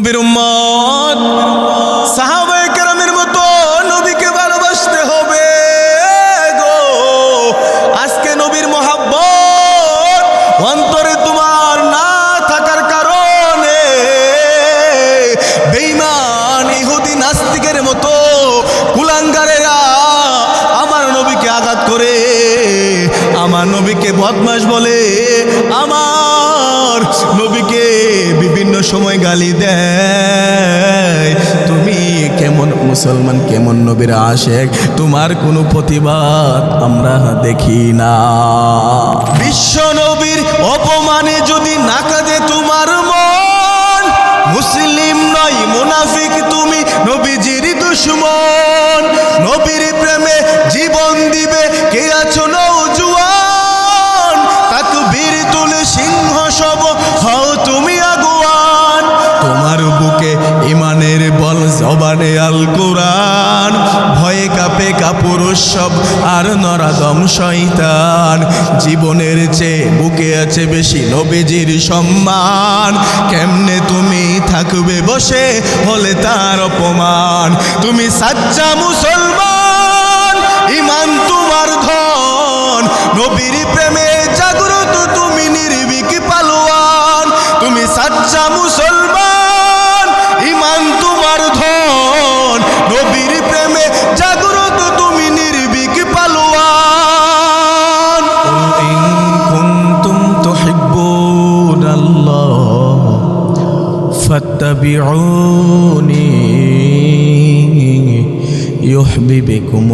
নবীর উম্মত বদমাস বলে, আমার নবীকে বিভিন্ন সময় গালি দেয়। তুমি কেমন মুসলমান, কেমন নবীর আশেক। তোমার কোনো প্রতিবাদ আমরা দেখি না। বিশ্ব নবীর অপমানে যদি না কাঁদে তোমার মন, মুসলিম নয়, মুনাফিক তুমি নবীজির দুশ্মন। কাপে কাপুর সব, আর নরাদম শয়তান। জীবনের চেয়ে বুকে আছে বেশি নবীজির সম্মান। কেমনে তুমি থাকবে বসে হলে তার অপমান? তুমি সাচ্চা মুসলমান, ইমান তোমার ধন। নবীর প্রেমে জাগ্রত তুমি নির্বিক পালোয়ান। তুমি সাচ্চা মুসলমান, ইমান তোমার ধন। নবীর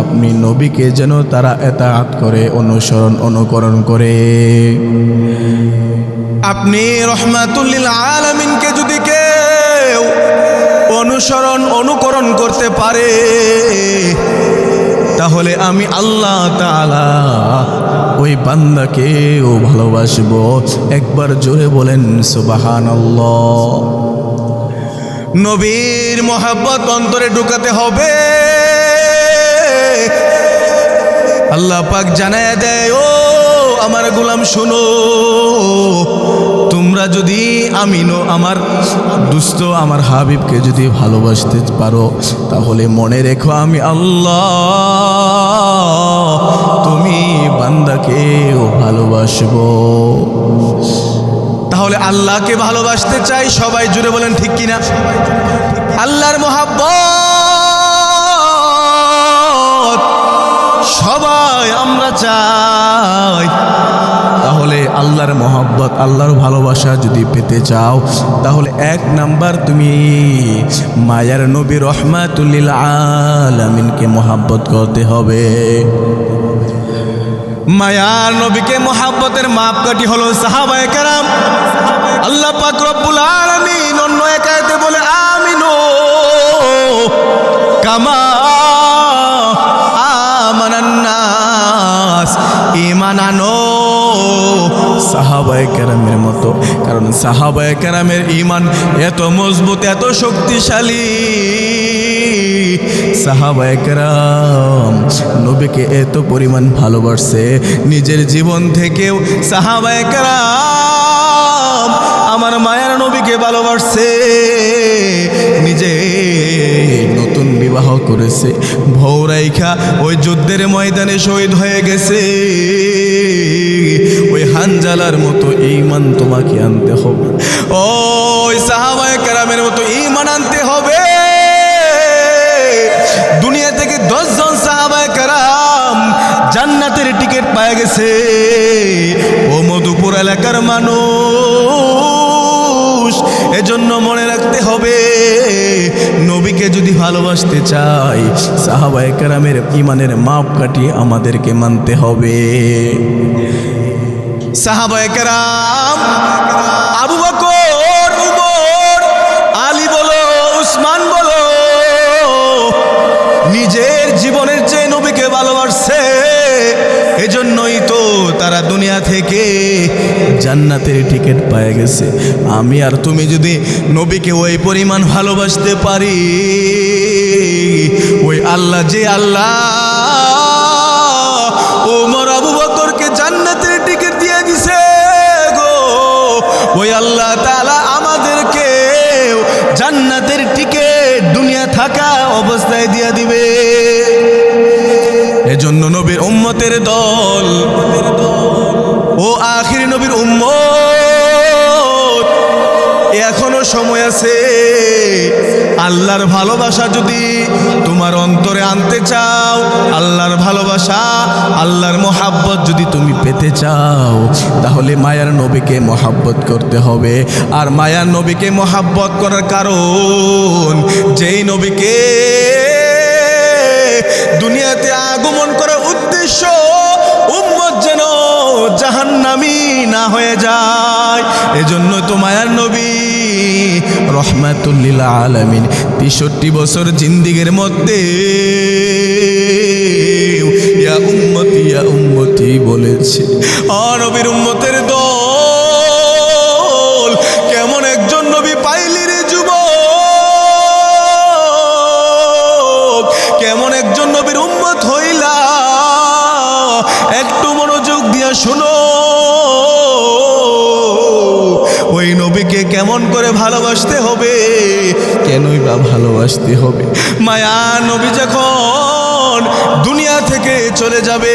আপনি নবীকে যেন তারা এতাআত করে, অনুসরণ, অনুকরণ করে। আপনি রহমাতুল্লিল আলামিনকে যদি কেউ অনুসরণ, অনুকরণ করতে পারে, তাহলে আমি আল্লাহ তাআলা ওই বান্দাকেও ভালোবাসবো। একবার জোরে বলেন সুবাহান নবীর মোহাব্বত অন্তরে ঢুকাতে হবে। আল্লাহ পাক জানায় দেয়, ও আমার গোলাম, শোনো। তোমরা যদি আমিনো আমার দুস্থ, আমার হাবিবকে যদি ভালোবাসতে পারো, তাহলে মনে রেখো আমি আল্লাহ। তুমি বান্দাকেও ভালোবাসবো। তাহলে আল্লাহকে ভালোবাসতে চাই? সবাই জুড়ে বলেন, ঠিক কিনা? আল্লাহর মোহাব্বত। সবাই আমরা চাই। তাহলে আল্লাহর মোহাব্বত, আল্লাহর ভালোবাসা যদি পেতে চাও, তাহলে এক নাম্বার তুমি মায়ার নবী রহমাতুল্লিল আলামিনকে মোহাব্বত করতে হবে। মায়ার নবীকে মোহাব্বতের মাপকাঠি হলো সাহাবায়ে কারাম। আল্লাহ পাক রব্বুল আলামিন ইমান সাহাবায় কেরামের মতো। কারণ সাহাবায়ে কেরামের ইমান এত মজবুত, এত শক্তিশালী। সাহাবায়ে কেরাম নবীকে এত পরিমাণ ভালোবাসছে নিজের জীবন থেকেও সাহাবায়ে কেরাম আমার মায়ের নবীকে ভালোবাসছে নিজে নতুন বিবাহ করেছে। ভৌরাইখা ওই যুদ্ধের ময়দানে শহীদ হয়ে গেছে। ওই হানজালার মতো ইমান তোমাকে আনতে হবে। ওই সাহাবায়ে কেরামের মতো ইমান আনতে হবে। দুনিয়া থেকে দশজন সাহাবায় কেরাম জান্নাতের টিকিট পায় গেছে। ও মধুপুর এলাকার মানুষ, এজন্য মনে নবীকে যদি ভালোবাসতে চাই সাহাবায়ে কারামের ইমানের মাপ কাটি আমাদেরকে মানতে হবে। সাহাবায় কারাম, আবু বকর জান্নাতের টিকিট পেয়ে গেছে। আমি আর তুমি যদি নবীকে ওই পরিমাণ ভালোবাসতে পারি, ওই আল্লাহ যে আল্লাহ, ওমর আবু বকরকে জান্নাতের টিকিট দিয়ে দিছে গো। ওই আল্লাহ তাআলা আমাদেরকে জান্নাতের টিকিট দুনিয়া থাকা অবস্থায় দিয়ে দিবে। উম্মতের দল। ও আখির নবীর উম্মত, এখনও সময় আছে। আল্লাহর ভালোবাসা যদি তোমার অন্তরে আনতে চাও, আল্লাহর ভালোবাসা, আল্লাহর মোহাব্বত যদি তুমি পেতে চাও, তাহলে মায়ার নবীকে মোহাব্বত করতে হবে। আর মায়ার নবীকে মোহাব্বত করার কারণ, যেই নবীকে দুনিয়াতে আগমন করার উদ্দেশ্য উম্মত যেন জাহান্নামি না হয়ে যায়। এজন্য তো মায়ার নবী রহমাতুল্লিল আলমিন তেষট্টি বছর জিন্দিগের মধ্যে ইয়া উম্মতি ইয়া উম্মতি বলেছে। আর নবীর উম্মতের দল ভালোবাসতে হবে। মায়া নবী যখন দুনিয়া থেকে চলে যাবে,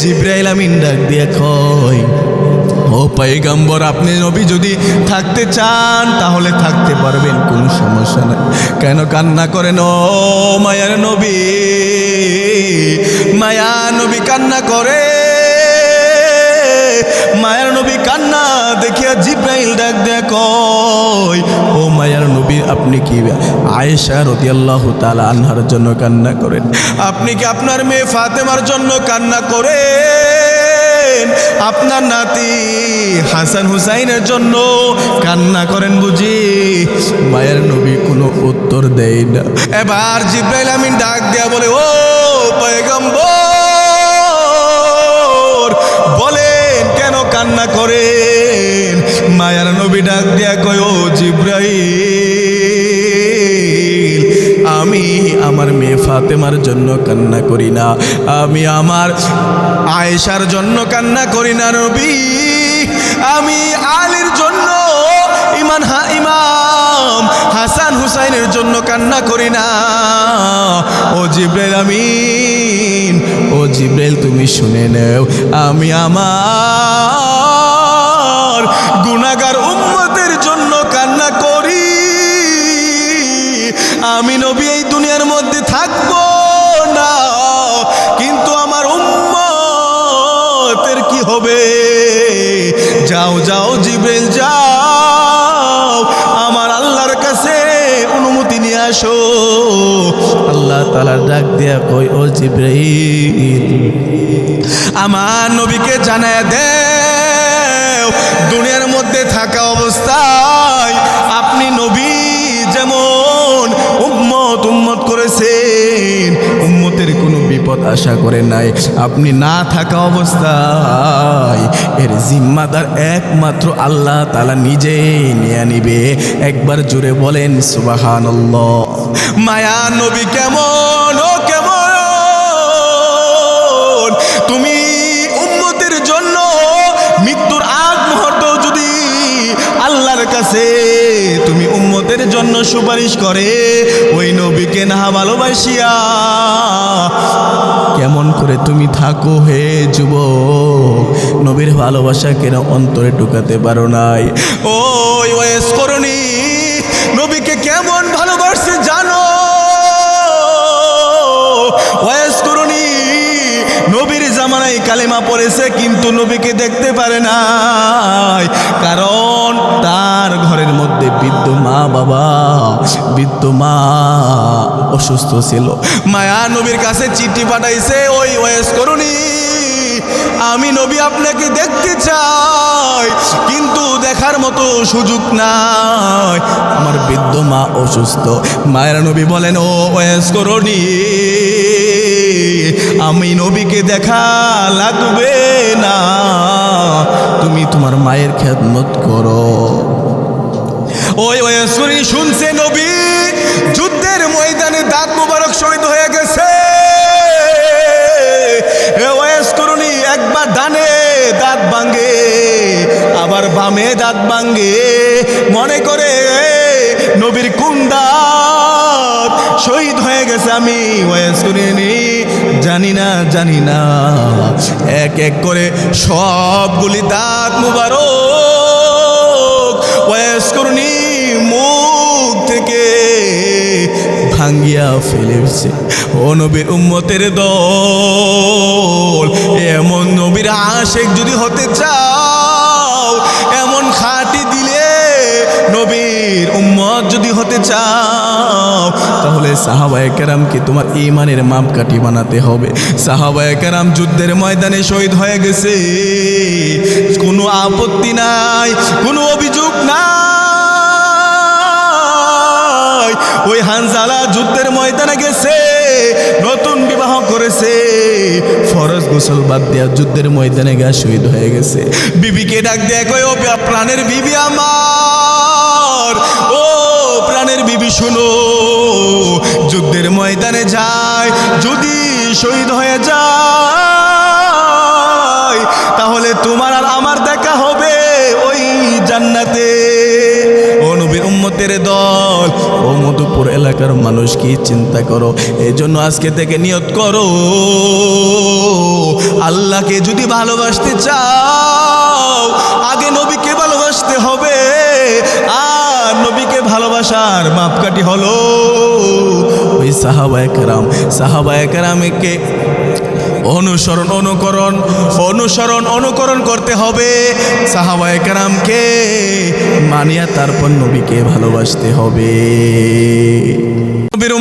জিব্রাইল আমিন ডাক দিয়ে কয়, ও পাইগাম্বর আপনি নবী যদি থাকতে চান, তাহলে থাকতে পারবেন, কোনো সমস্যা নাই। কেন কান্না করেন? ও মায়ার নবী, মায়া নবী কান্না করে মায়ার নবী কান্না দেখিয়া জিব্রাইল ডাক কয়, ও মায়ার নবী, আপনি কি আয়েশা রদিয়াল্লাহু তাআলা আনহার জন্য কান্না করেন? আপনি কি আপনার মেয়ে ফাতেমার জন্য কান্না করেন? আপনার নাতি হাসান হুসাইনের জন্য কান্না করেন বুঝি? মায়ের নবী কোনো উত্তর দেয় না। এবার জিব্রাইল আমিন ডাক দেয়া বলে, ও পয়গম্বর কান্না করেন। মায়ার নবী ডাক দেয়া কয়, ও জিব্রাইল, আমি আমার মেয়ে ফাতেমার জন্য কান্না করি না। আমি আমার আয়েশার জন্য কান্না করি না নবী। আমি আলীর জন্য ইমান, হা, ইমাম হাসান হুসাইনের জন্য কান্না করি না। ও জিব্রাইল আমিন ও জিব্রাইল তুমি শুনে নেও, আমি আমার গুনাগার উম্মতের জন্য কান্না করি। আমি নবী, এই দুনিয়ার মধ্যে থাকব না, কিন্তু আমার উম্মতের কি হবে? যাও যাও, জিব্রেল, যাও, আমার আল্লাহর কাছে অনুমতি নিয়ে আসো। তালা ডাক দিয়া কই ও জিব্রাইল, আমার নবীকে জানায় দে দুনিয়ার মধ্যে থাকা অবস্থায় আপনি নবী যেমন উম্মত উম্মত করেছেন, উম্মতের কোনো বিপদ আশা করে নাই। আপনি না থাকা অবস্থায় এর জিম্মাদার একমাত্র আল্লাহ তালা নিজেই নিয়ে নিবে। একবার জুড়ে বলেন সুবাহান মায়া নবী কেমন, ও কেমন? তুমি উন্নতির জন্য মৃত্যুর আগ মুহূর্ত যদি আল্লাহর কাছে উম্মতের জন্য সুপারিশ করে। ওই নবীকে না ভালোবাসিয়া। কেমন করে তুমি থাকো হে যুবক? নবীর ভালোবাসা কেন অন্তরে ঢুকাতে পারো নাই? ওই ওয়েস করনি নবীকে কেমন ভালোবাসছে জানো? নবীর জামানায় কালেমা পড়েছে, কিন্তু নবীকে দেখতে পারে নাই। কারণ বাবা বৃদ্ধ মা অসুস্থ ছিল। মায়া নবীর কাছে চিঠি পাঠাইছে, ওই ওয়েস করুনি আমি নবী আপনাকে দেখতে চাই, কিন্তু দেখার মতো সুযোগ নাই। আমার বৃদ্ধ মা অসুস্থ। মায়ের নবী বলেন, ও ওয়েস করুনি আমি নবীকে দেখা লাগবে না। তুমি তোমার মায়ের খেদমত করো। ওই ওয়াসকুরি শুনছে নবী, যুদ্ধের ময়দানে দাঁত মুবারক শহীদ হয়ে গেছে। ওয়াসকুরুনি একবার ডানে দাঁত ভাঙ্গে আবার বামে দাঁত ভাঙ্গে মনে করে নবীর কোন দাঁত শহীদ হয়ে গেছে আমি ওয়াসকুরিনি জানি না জানি না। এক এক করে সবগুলি দাঁত মুবারক ওয়াসকুরনি মুখ থেকে ভাঙ্গিয়া ফেলেছে। ও নবীর উম্মতের দল, এমন নবীর আশেক যদি হতে চাও, এমন খাটি দিলে নবীর উম্মত যদি হতে চাও তাহলে সাহাবায়ে কেরামকে তোমার ইমানের মাপকাঠি বানাতে হবে। সাহাবায়ে কেরাম যুদ্ধের ময়দানে শহীদ হয়ে গেছে। কোনো আপত্তি নাই, কোনো অভিযোগ নাই। ওই হানজালা যুদ্ধের ময়দানে গেছে, নতুন বিবাহ করেছে। ফরজ গোসল বাদ দেওয়া যুদ্ধের ময়দানে গা শহীদ হয়ে গেছে। বিবিকে ডাক দেয় কই ও প্রাণের বিবি আমার প্রাণের বিবি, শুনো। যুদ্ধের ময়দানে যায়, যদি শহীদ হয়ে যায়, তাহলে তোমার আর আমার দেখা হবে ওই জান্নাতে। দল, ও মধুপুর এলাকার মানুষ, কি চিন্তা করো? এই জন্য আজকে থেকে নিয়ত করো। আল্লাহকে যদি ভালোবাসতে চাও, আগে নবীকে ভালোবাসতে হবে। আর ভালোবাসার মাপকাঠি হলো ওই সাহাবায়করাম সাহাবায়করামকে সাহাবায় কারামকে অনুসরণ, অনুকরণ অনুসরণ, অনুকরণ করতে হবে। সাহাবায়করামকে মানিয়া তারপর নবীকে ভালোবাসতে হবে। নবীর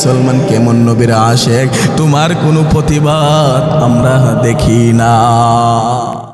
মুসলমান কেমন নবীর আশেক? তোমার কোনো প্রতিবাদ আমরা দেখি না।